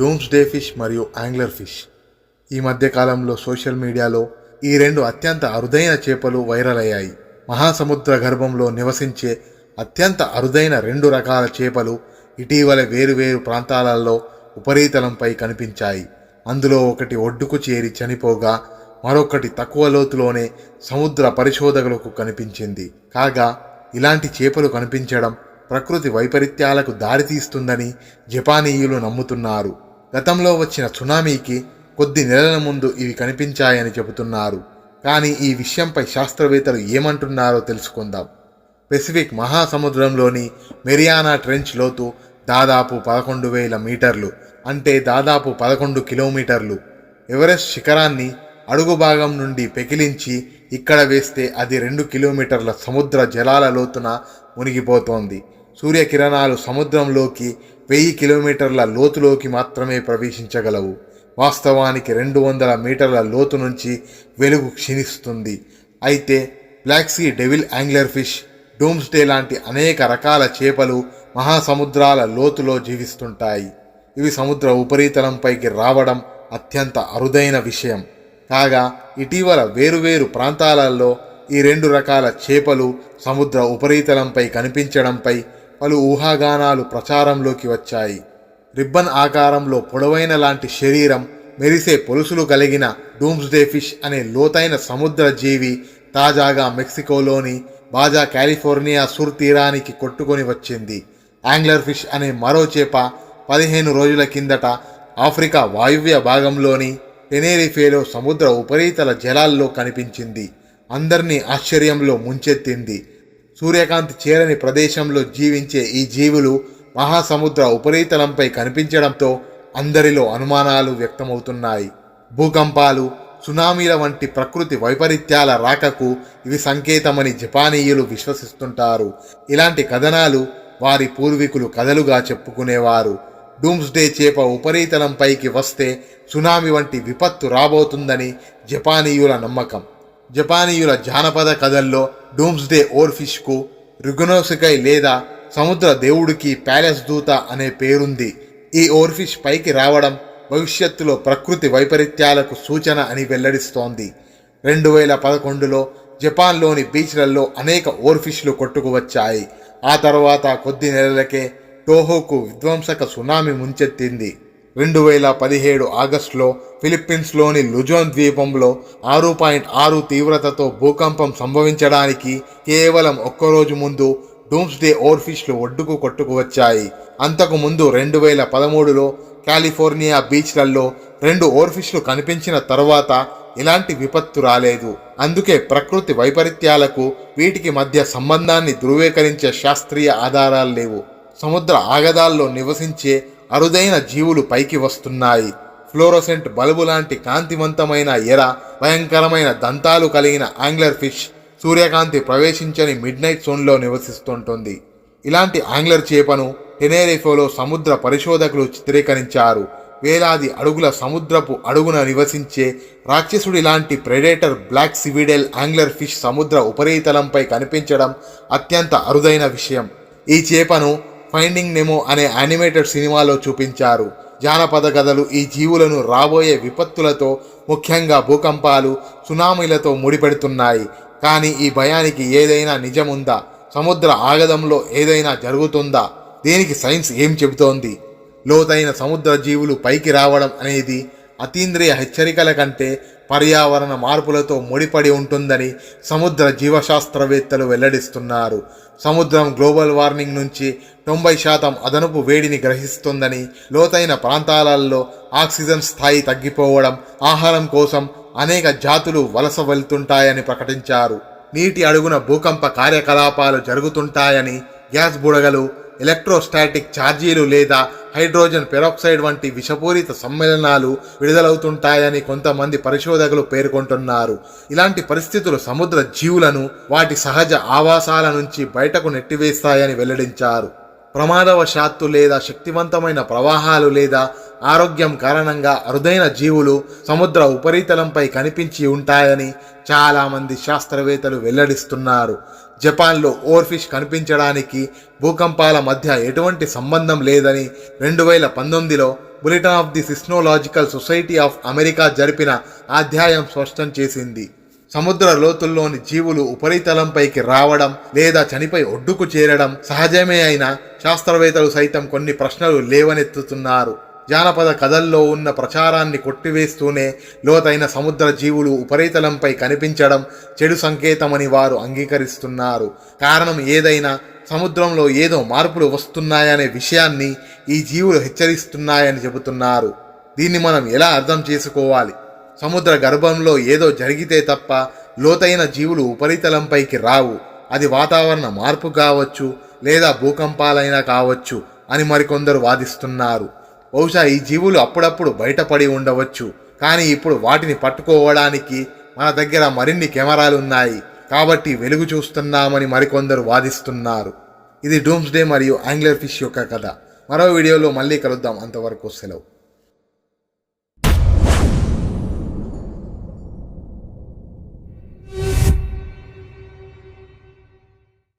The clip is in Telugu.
డూమ్స్ డే ఫిష్ మరియు యాంగ్లర్ ఫిష్. ఈ మధ్య కాలంలో సోషల్ మీడియాలో ఈ రెండు అత్యంత అరుదైన చేపలు వైరల్ అయ్యాయి. మహాసముద్ర గర్భంలో నివసించే అత్యంత అరుదైన రెండు రకాల చేపలు ఇటీవల వేరువేరు ప్రాంతాలలో ఉపరితలంపై కనిపించాయి. అందులో ఒకటి ఒడ్డుకు చేరి చనిపోగా మరొకటి తక్కువ లోతులోనే సముద్ర పరిశోధకులకు కనిపించింది. కాగా ఇలాంటి చేపలు కనిపించడం ప్రకృతి వైపరీత్యాలకు దారితీస్తుందని జపానీయులు నమ్ముతున్నారు. గతంలో వచ్చిన సునామీకి కొద్ది నెలల ముందు ఇవి కనిపించాయని చెబుతున్నారు. కానీ ఈ విషయంపై శాస్త్రవేత్తలు ఏమంటున్నారో తెలుసుకుందాం. పెసిఫిక్ మహాసముద్రంలోని మెరియానా ట్రెంచ్ లోతు దాదాపు పదకొండు వేల మీటర్లు అంటే దాదాపు పదకొండు కిలోమీటర్లు. ఎవరెస్ట్ శిఖరాన్ని అడుగు భాగం నుండి పెకిలించి ఇక్కడ వేస్తే అది రెండు కిలోమీటర్ల సముద్ర జలాల లోతున మునిగిపోతోంది. సూర్యకిరణాలు సముద్రంలోకి వెయ్యి కిలోమీటర్ల లోతులోకి మాత్రమే ప్రవేశించగలవు. వాస్తవానికి రెండు వందల మీటర్ల లోతు నుంచి వెలుగు క్షీణిస్తుంది. అయితే black sea devil angler fish doomsday లాంటి అనేక రకాల చేపలు మహాసముద్రాల లోతులో జీవిస్తుంటాయి. ఇవి సముద్ర ఉపరితలంపైకి రావడం అత్యంత అరుదైన విషయం. కాగా ఇటీవల వేరువేరు ప్రాంతాలలో ఈ రెండు రకాల చేపలు సముద్ర ఉపరితలంపై కనిపించడంపై పలు ఊహాగానాలు ప్రచారంలోకి వచ్చాయి. రిబ్బన్ ఆకారంలో పొడవైన లాంటి శరీరం మెరిసే పొలుసులు కలిగిన డూమ్స్డే ఫిష్ అనే లోతైన సముద్ర జీవి తాజాగా మెక్సికోలోని బాజా కాలిఫోర్నియా సుర్ తీరానికి కొట్టుకొని వచ్చింది. యాంగ్లర్ ఫిష్ అనే మరో చేప పదిహేను రోజుల కిందట ఆఫ్రికా వాయువ్య భాగంలోని టెనేరిఫేలో సముద్ర ఉపరితల జలాల్లో కనిపించింది. అందరినీ ఆశ్చర్యంలో ముంచెత్తింది. సూర్యకాంతి చేరని ప్రదేశంలో జీవించే ఈ జీవులు మహాసముద్ర ఉపరితలంపై కనిపించడంతో అందరిలో అనుమానాలు వ్యక్తమవుతున్నాయి. భూకంపాలు సునామీల వంటి ప్రకృతి వైపరీత్యాల రాకకు ఇవి సంకేతమని జపానీయులు విశ్వసిస్తుంటారు. ఇలాంటి కథనాలు వారి పూర్వీకులు కథలుగా చెప్పుకునేవారు. డూమ్స్డే చేప ఉపరితలంపైకి వస్తే సునామీ వంటి విపత్తు రాబోతుందని జపానీయుల నమ్మకం. జపానీయుల జానపద కథల్లో డూమ్స్డే ఓర్ఫిష్కు రుగనోసికై లేదా సముద్ర దేవుడికి ప్యాలెస్ దూత అనే పేరుంది. ఈ ఓర్ఫిష్ పైకి రావడం భవిష్యత్తులో ప్రకృతి వైపరీత్యాలకు సూచన అని వెల్లడిస్తోంది. రెండు వేల పదకొండులో జపాన్లోని బీచ్లలో అనేక ఓర్ఫిష్లు కొట్టుకువచ్చాయి ఆ తర్వాత కొద్ది నెలలకే టోహోకు విధ్వంసక సునామీ ముంచెత్తింది. రెండు వేల పదిహేడు ఆగస్టులో ఫిలిప్పీన్స్లోని లుజోన్ ద్వీపంలో ఆరు పాయింట్ ఆరు తీవ్రతతో భూకంపం సంభవించడానికి కేవలం ఒక్కరోజు ముందు డూమ్స్డే ఓర్ఫిష్లు ఒడ్డుకు కొట్టుకు వచ్చాయి. అంతకు ముందు రెండు వేల పదమూడులో కాలిఫోర్నియా బీచ్లలో రెండు ఓర్ఫిష్లు కనిపించిన తర్వాత ఇలాంటి విపత్తు రాలేదు. అందుకే ప్రకృతి వైపరీత్యాలకు వీటికి మధ్య సంబంధాన్ని ధృవీకరించే శాస్త్రీయ ఆధారాలు లేవు. సముద్ర ఆగదాల్లో నివసించే అరుదైన జీవులు పైకి వస్తున్నాయి. ఫ్లోరోసెంట్ బల్బు లాంటి కాంతివంతమైన ఎర భయంకరమైన దంతాలు కలిగిన ఆంగ్లర్ ఫిష్ సూర్యకాంతి ప్రవేశించని మిడ్ నైట్ జోన్లో నివసిస్తుంటుంది. ఇలాంటి ఆంగ్లర్ చేపను టెనేరిఫోలో సముద్ర పరిశోధకులు చిత్రీకరించారు. వేలాది అడుగుల సముద్రపు అడుగున నివసించే రాక్షసుడి లాంటి predator black sea devil angler fish సముద్ర ఉపరితలంపై కనిపించడం అత్యంత అరుదైన విషయం. ఈ చేపను ఫైండింగ్ నెమో అనే యానిమేటెడ్ సినిమాలో చూపించారు. జానపద కథలు ఈ జీవులను రాబోయే విపత్తులతో ముఖ్యంగా భూకంపాలు సునామీలతో ముడిపెడుతున్నాయి. కానీ ఈ భయానికి ఏదైనా నిజముందా? సముద్ర ఆగదంలో ఏదైనా జరుగుతుందా? దీనికి సైన్స్ ఏం చెబుతోంది? లోతైన సముద్ర జీవులు పైకి రావడం అనేది అతీంద్రియ హెచ్చరికల కంటే పర్యావరణ మార్పులతో ముడిపడి ఉంటుందని సముద్ర జీవశాస్త్రవేత్తలు వెల్లడిస్తున్నారు. సముద్రం గ్లోబల్ వార్మింగ్ నుంచి తొంభై శాతం అదనపు వేడిని గ్రహిస్తుందని లోతైన ప్రాంతాలలో ఆక్సిజన్ స్థాయి తగ్గిపోవడం ఆహారం కోసం అనేక జాతులు వలస వెళ్తుంటాయని ప్రకటించారు. నీటి అడుగున భూకంప కార్యకలాపాలు జరుగుతుంటాయని గ్యాస్ బుడగలు ఎలక్ట్రోస్టాటిక్ ఛార్జీలు లేదా హైడ్రోజన్ పెరాక్సైడ్ వంటి విషపూరిత సమ్మేళనాలు విడుదలవుతుంటాయని కొంతమంది పరిశోధకులు పేర్కొంటున్నారు. ఇలాంటి పరిస్థితులు సముద్ర జీవులను వాటి సహజ ఆవాసాల నుంచి బయటకు నెట్టివేస్తాయని వెల్లడించారు. ప్రమాదవశాత్తు లేదా శక్తివంతమైన ప్రవాహాలు లేదా ఆరోగ్యం కారణంగా అరుదైన జీవులు సముద్ర ఉపరితలంపై కనిపించి ఉంటాయని చాలామంది శాస్త్రవేత్తలు వెల్లడిస్తున్నారు. జపాన్లో ఓర్ఫిష్ కనిపించడానికి భూకంపాల మధ్య ఎటువంటి సంబంధం లేదని రెండు వేల పంతొమ్మిదిలో bulletin of the seismological society of America జరిపిన అధ్యాయం స్పష్టం చేసింది. సముద్ర లోతుల్లోని జీవులు ఉపరితలంపైకి రావడం లేదా చనిపోయి ఒడ్డుకు చేరడం సహజమే అయినా శాస్త్రవేత్తలు సైతం కొన్ని ప్రశ్నలు లేవనెత్తుతున్నారు. జానపద కథల్లో ఉన్న ప్రచారాన్ని కొట్టివేస్తూనే లోతైన సముద్ర జీవులు ఉపరితలంపై కనిపించడం చెడు సంకేతమని వారు అంగీకరిస్తున్నారు. కారణం ఏదైనా సముద్రంలో ఏదో మార్పులు వస్తున్నాయనే విషయాన్ని ఈ జీవులు హెచ్చరిస్తున్నాయని చెబుతున్నారు. దీన్ని మనం ఎలా అర్థం చేసుకోవాలి? సముద్ర గర్భంలో ఏదో జరిగితే తప్ప లోతైన జీవులు ఉపరితలంపైకి రావు. అది వాతావరణ మార్పు కావచ్చు లేదా భూకంపాలైనా కావచ్చు అని మరికొందరు వాదిస్తున్నారు. బహుశా ఈ జీవులు అప్పుడప్పుడు బయటపడి ఉండవచ్చు. కానీ ఇప్పుడు వాటిని పట్టుకోవడానికి మన దగ్గర మరిన్ని కెమెరాలు ఉన్నాయి కాబట్టి వెలుగు చూస్తున్నామని మరికొందరు వాదిస్తున్నారు. ఇది డూమ్స్ డే మరియు ఆంగ్లర్ ఫిష్ యొక్క కథ. మరో వీడియోలో మళ్ళీ కలుద్దాం. అంతవరకు సెలవు.